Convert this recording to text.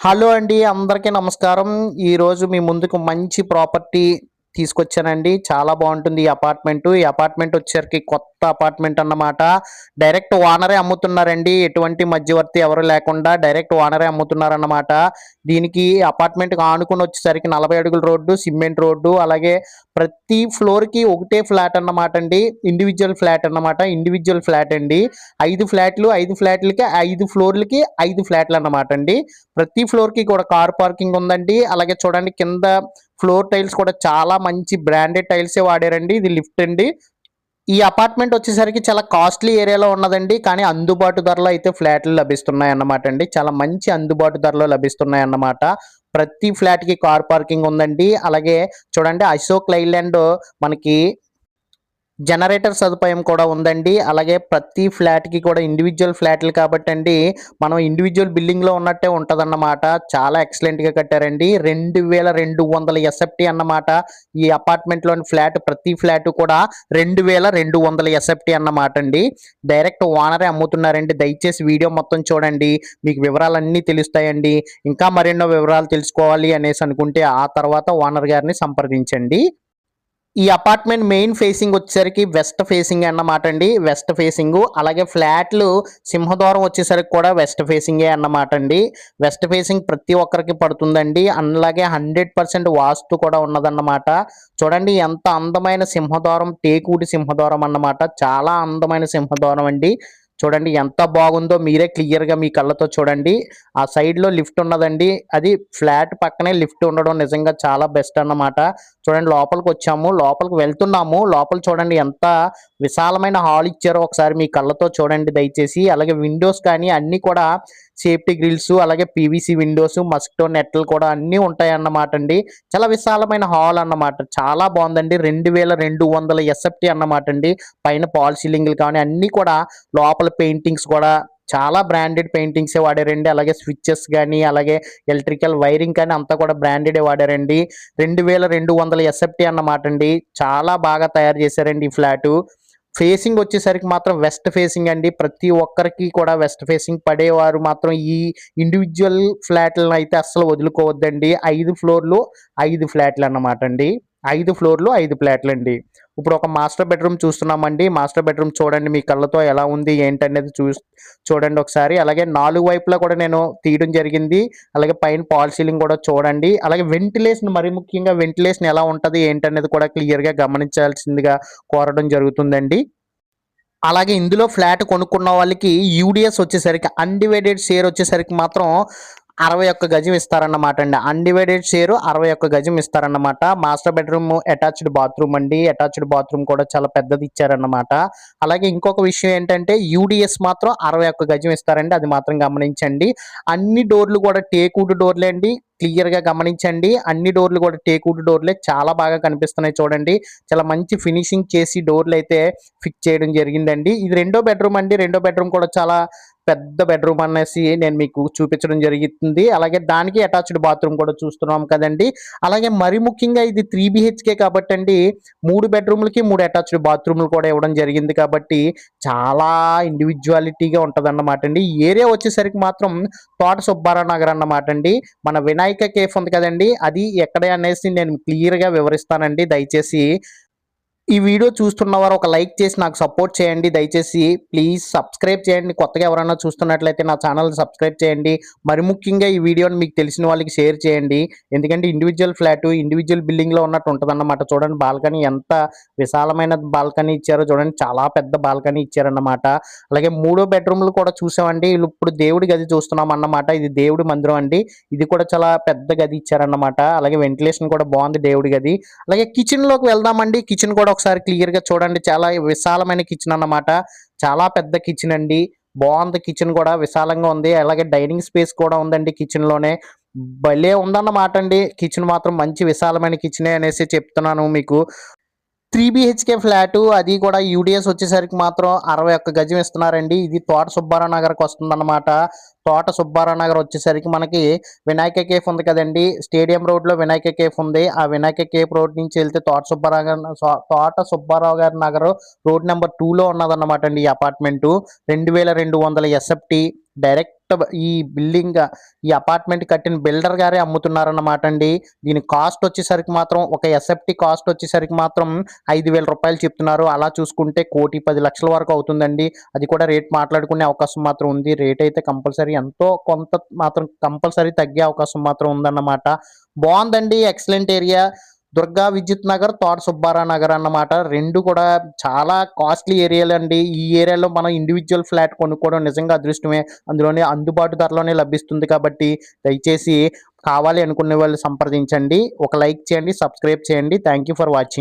Hello అండి అందరికీ నమస్కారం. ఈరోజు మీ ముందుకు మంచి ప్రాపర్టీ తీసుకొచ్చానండి. చాలా బాగుంటుంది ఈ అపార్ట్మెంట్. ఈ అపార్ట్మెంట్ వచ్చేసరికి కొత్త అపార్ట్మెంట్ అన్నమాట. డైరెక్ట్ ఓనరే అమ్ముతున్నారండి. ఎటువంటి మధ్యవర్తి ఎవరు లేకుండా డైరెక్ట్ ఓనరే అమ్ముతున్నారన్నమాట. దీనికి అపార్ట్మెంట్ ఆనుకుని వచ్చేసరికి నలభై అడుగుల రోడ్డు సిమెంట్ రోడ్డు అలాగే ప్రతి ఫ్లోర్కి ఒకటే ఫ్లాట్ అన్నమాట అండి. ఇండివిజువల్ ఫ్లాట్ అన్నమాట. ఇండివిజువల్ ఫ్లాట్ అండి. ఐదు ఫ్లాట్లు ఐదు ఫ్లాట్లకి ఐదు ఫ్లోర్లకి ఐదు ఫ్లాట్లు అన్నమాట అండి. ప్రతి ఫ్లోర్కి కూడా కార్ పార్కింగ్ ఉందండి. అలాగే చూడండి కింద ఫ్లోర్ టైల్స్ కూడా చాలా మంచి బ్రాండెడ్ టైల్సే వాడారండి. ఇది లిఫ్ట్ అండి. ఈ అపార్ట్మెంట్ వచ్చేసరికి చాలా కాస్ట్లీ ఏరియాలో ఉన్నదండి. కానీ అందుబాటు ధరలో అయితే ఫ్లాట్లు లభిస్తున్నాయి అన్నమాట అండి. చాలా మంచి అందుబాటు ధరలో లభిస్తున్నాయి అన్నమాట ప్రతి ఫ్లాట్కి కార్ పార్కింగ్ ఉందండి. అలాగే చూడండి అశోక్ లైలాండ్ మనకి జనరేటర్ సదుపాయం కూడా ఉందండి. అలాగే ప్రతి ఫ్లాట్కి కూడా ఇండివిజువల్ ఫ్లాట్లు కాబట్టి అండి మనం ఇండివిజువల్ బిల్డింగ్లో ఉన్నట్టే ఉంటుందన్నమాట. చాలా ఎక్సలెంట్గా కట్టారండి. రెండు వేల రెండు వందల ఎస్ఎఫ్టీ అన్నమాట. ఈ అపార్ట్మెంట్లోని ఫ్లాట్ ప్రతి ఫ్లాట్ కూడా రెండు వేల రెండు వందల ఎస్ఎఫ్టీ అన్నమాట అండి. డైరెక్ట్ ఓనరే అమ్ముతున్నారండి. దయచేసి వీడియో మొత్తం చూడండి. మీకు వివరాలన్నీ తెలుస్తాయండి. ఇంకా మరెన్నో వివరాలు తెలుసుకోవాలి అనేసి అనుకుంటే ఆ తర్వాత ఓనర్ గారిని సంప్రదించండి. ఈ అపార్ట్మెంట్ మెయిన్ ఫేసింగ్ వచ్చేసరికి వెస్ట్ ఫేసింగ్ అన్నమాట అండి. వెస్ట్ ఫేసింగ్ అలాగే ఫ్లాట్లు సింహద్వారం వచ్చేసరికి కూడా వెస్ట్ ఫేసింగే అన్నమాట అండి. వెస్ట్ ఫేసింగ్ ప్రతి ఒక్కరికి పడుతుందండి. అలాగే హండ్రెడ్ పర్సెంట్ వాస్తు కూడా ఉన్నదన్నమాట. చూడండి ఎంత అందమైన సింహద్వారం టేకూటి సింహద్వారం అన్నమాట. చాలా అందమైన సింహద్వారం అండి. చూడండి ఎంత బాగుందో మీరే క్లియర్గా మీ కళ్ళతో చూడండి. ఆ సైడ్లో లిఫ్ట్ ఉన్నదండి. అది ఫ్లాట్ పక్కనే లిఫ్ట్ ఉండడం నిజంగా చాలా బెస్ట్ అన్నమాట. చూడండి లోపలికి వచ్చాము. లోపలికి వెళ్తున్నాము. లోపల చూడండి ఎంత విశాలమైన హాల్ ఇచ్చారో ఒకసారి మీ కళ్ళతో చూడండి దయచేసి. అలాగే విండోస్ కానీ అన్నీ కూడా సేఫ్టీ గ్రిల్స్ అలాగే పీవీసీ విండోస్ మస్కిటో నెట్లు కూడా అన్నీ ఉంటాయి అన్నమాట అండి చాలా విశాలమైన హాల్ అన్నమాట. చాలా బాగుందండి. రెండు వేల రెండు వందల ఎస్ఎఫ్టీ అన్నమాట అండి పైన పాల్ సీలింగ్లు కానీ అన్నీ కూడా లోపల పెయింటింగ్స్ కూడా చాలా బ్రాండెడ్ పెయింటింగ్స్ వాడారండి. అలాగే స్విచ్చెస్ కానీ అలాగే ఎలక్ట్రికల్ వైరింగ్ కానీ అంతా కూడా బ్రాండెడే వాడారండి. రెండు వేల రెండు వందల ఎస్ఎఫ్టీ అన్నమాట అండి చాలా బాగా తయారు చేశారండి ఈ ఫ్లాటు. ఫేసింగ్ వచ్చేసరికి మాత్రం వెస్ట్ ఫేసింగ్ అండి. ప్రతి ఒక్కరికి కూడా వెస్ట్ ఫేసింగ్ పడేవారు మాత్రం ఈ ఇండివిజువల్ ఫ్లాట్లను అయితే అస్సలు వదులుకోవద్దండి. ఐదు ఫ్లోర్లు ఐదు ఫ్లాట్లు అన్నమాట అండి. ఐదు ఫ్లోర్లు ఐదు ఫ్లాట్లు అండి ఇప్పుడు ఒక మాస్టర్ బెడ్రూమ్ చూస్తున్నామండి. మాస్టర్ బెడ్రూమ్ చూడండి మీ కళ్ళతో ఎలా ఉంది ఏంటనేది చూ చూడండి ఒకసారి. అలాగే నాలుగు వైపులా కూడా నేను తీయడం జరిగింది. అలాగే పైన పాల్ సీలింగ్ కూడా చూడండి. అలాగే వెంటిలేషన్ మరి ముఖ్యంగా వెంటిలేషన్ ఎలా ఉంటది ఏంటనేది కూడా క్లియర్గా గమనించాల్సిందిగా కోరడం జరుగుతుందండి. అలాగే ఇందులో ఫ్లాట్ కొనుక్కున్న వాళ్ళకి యూడిఎస్ వచ్చేసరికి అన్డివైడెడ్ షేర్ వచ్చేసరికి మాత్రం అరవై ఒక్క గజం ఇస్తారన్నమాట అండి అన్డివైడెడ్ షేర్ అరవై ఒక్క గజం ఇస్తారన్నమాట. మాస్టర్ బెడ్రూమ్ అటాచ్డ్ బాత్రూమ్ అండి. అటాచ్డ్ బాత్రూమ్ కూడా చాలా పెద్దది ఇచ్చారన్నమాట. అలాగే ఇంకొక విషయం ఏంటంటే యూడిఎస్ మాత్రం అరవై ఒక్క గజం ఇస్తారండి. అది మాత్రం గమనించండి. అన్ని డోర్లు కూడా టేకుడ్ డోర్లే అండి. క్లియర్గా గమనించండి. అన్ని డోర్లు కూడా టేకుడ్ డోర్లే చాలా బాగా కనిపిస్తున్నాయి చూడండి. చాలా మంచి ఫినిషింగ్ చేసి డోర్లు అయితే ఫిక్స్ చేయడం జరిగిందండి. ఇది రెండో బెడ్రూమ్ అండి. రెండో బెడ్రూమ్ కూడా చాలా పెద్ద బెడ్రూమ్ అనేసి నేను మీకు చూపించడం జరుగుతుంది అలాగే దానికి అటాచ్డ్ బాత్రూమ్ కూడా చూస్తున్నాం కదండి. అలాగే మరి ముఖ్యంగా ఇది త్రీ బిహెచ్కే కాబట్టి అండి మూడు బెడ్రూమ్లకి మూడు అటాచ్డ్ బాత్రూమ్లు కూడా ఇవ్వడం జరిగింది కాబట్టి చాలా ఇండివిజువాలిటీగా ఉంటదన్నమాట అండి. ఈ ఏరియా వచ్చేసరికి మాత్రం తోట సుబ్బారావు నగర్ అన్నమాట అండి. మన వినాయక కేఫ్ ఉంది కదండి. అది ఎక్కడ అనేసి నేను క్లియర్గా వివరిస్తానండి. దయచేసి ఈ వీడియో చూస్తున్న వారు ఒక లైక్ చేసి నాకు సపోర్ట్ చేయండి. దయచేసి ప్లీజ్ సబ్స్క్రైబ్ చేయండి. కొత్తగా ఎవరైనా చూస్తున్నట్లయితే నా ఛానల్ సబ్స్క్రైబ్ చేయండి. మరి ముఖ్యంగా ఈ వీడియోని మీకు తెలిసిన వాళ్ళకి షేర్ చేయండి. ఎందుకంటే ఇండివిజువల్ ఫ్లాట్ ఇండివిజువల్ బిల్డింగ్లో ఉన్నట్టు ఉంటుందన్నమాట. చూడండి బాల్కనీ ఎంత విశాలమైన బాల్కనీ ఇచ్చారో చూడండి చాలా పెద్ద బాల్కనీ ఇచ్చారన్నమాట. అలాగే మూడో బెడ్రూమ్లు కూడా చూసామండి. ఇప్పుడు దేవుడి గది చూస్తున్నాం అన్నమాట. ఇది దేవుడి మందిరం అండి. ఇది కూడా చాలా పెద్ద గది ఇచ్చారన్నమాట. అలాగే వెంటిలేషన్ కూడా బాగుంది దేవుడి గది. అలాగే కిచెన్లోకి వెళ్దామండి. కిచెన్ కూడా ఒకసారి క్లియర్గా చూడండి. చాలా విశాలమైన కిచెన్ అన్నమాట. చాలా పెద్ద కిచెన్ అండి. బాగుంది కిచెన్ కూడా. విశాలంగా ఉంది. అలాగే డైనింగ్ స్పేస్ కూడా ఉందండి కిచెన్లోనే. భలే ఉందన్నమాట అండి. కిచెన్ మాత్రం మంచి విశాలమైన కిచెనే అనేసి చెప్తున్నాను మీకు. త్రీ బిహెచ్కే ఫ్లాట్ అది కూడా యూడిఎస్ వచ్చేసరికి మాత్రం అరవై ఒక్క గజం ఇస్తున్నారండి. ఇది తోట సుబ్బారావు నగర్కి వస్తుందన్నమాట. తోట సుబ్బారావు నగర్ వచ్చేసరికి మనకి వినాయక కేఫ్ ఉంది కదండి. స్టేడియం రోడ్లో వినాయక కేఫ్ ఉంది. ఆ వినాయక కేఫ్ రోడ్ నుంచి వెళ్తే తోట సుబ్బారావు గారి తోట సుబ్బారావు గారి నగర్ రోడ్ నెంబర్ టూ లో ఉన్నదన్నమాట అండి ఈ అపార్ట్మెంట్. రెండు వేల రెండు వందల ఎస్ఎఫ్టీ డైరెక్ట్ ఈ బిల్డింగ్ ఈ అపార్ట్మెంట్ కట్టిన బిల్డర్ గారే అమ్ముతున్నారన్నమాట అండి దీని కాస్ట్ వచ్చేసరికి మాత్రం ఒక ఎస్ఎఫ్టీ కాస్ట్ వచ్చేసరికి మాత్రం ఐదు వేల రూపాయలు చెప్తున్నారు. అలా చూసుకుంటే కోటి పది లక్షల వరకు అవుతుందండి. అది కూడా రేట్ మాట్లాడుకునే అవకాశం మాత్రం ఉంది. రేట్ అయితే కంపల్సరీ ఎంతో కొంత మాత్రం కంపల్సరీ తగ్గే అవకాశం మాత్రం ఉందన్నమాట. బాగుందండి. Excellent area. దుర్గా విద్యుత్ నగర్ తోట సుబ్బారా నగర్ అన్నమాట. రెండు కూడా చాలా కాస్ట్లీ ఏరియాలు అండి. ఈ ఏరియాలో మనం ఇండివిజువల్ ఫ్లాట్ కొనుక్కోవడం నిజంగా అదృష్టమే. అందులోనే అందుబాటు ధరలోనే లభిస్తుంది కాబట్టి దయచేసి కావాలి అనుకునే వాళ్ళు సంప్రదించండి. ఒక లైక్ చేయండి సబ్స్క్రైబ్ చేయండి. Thank you for watching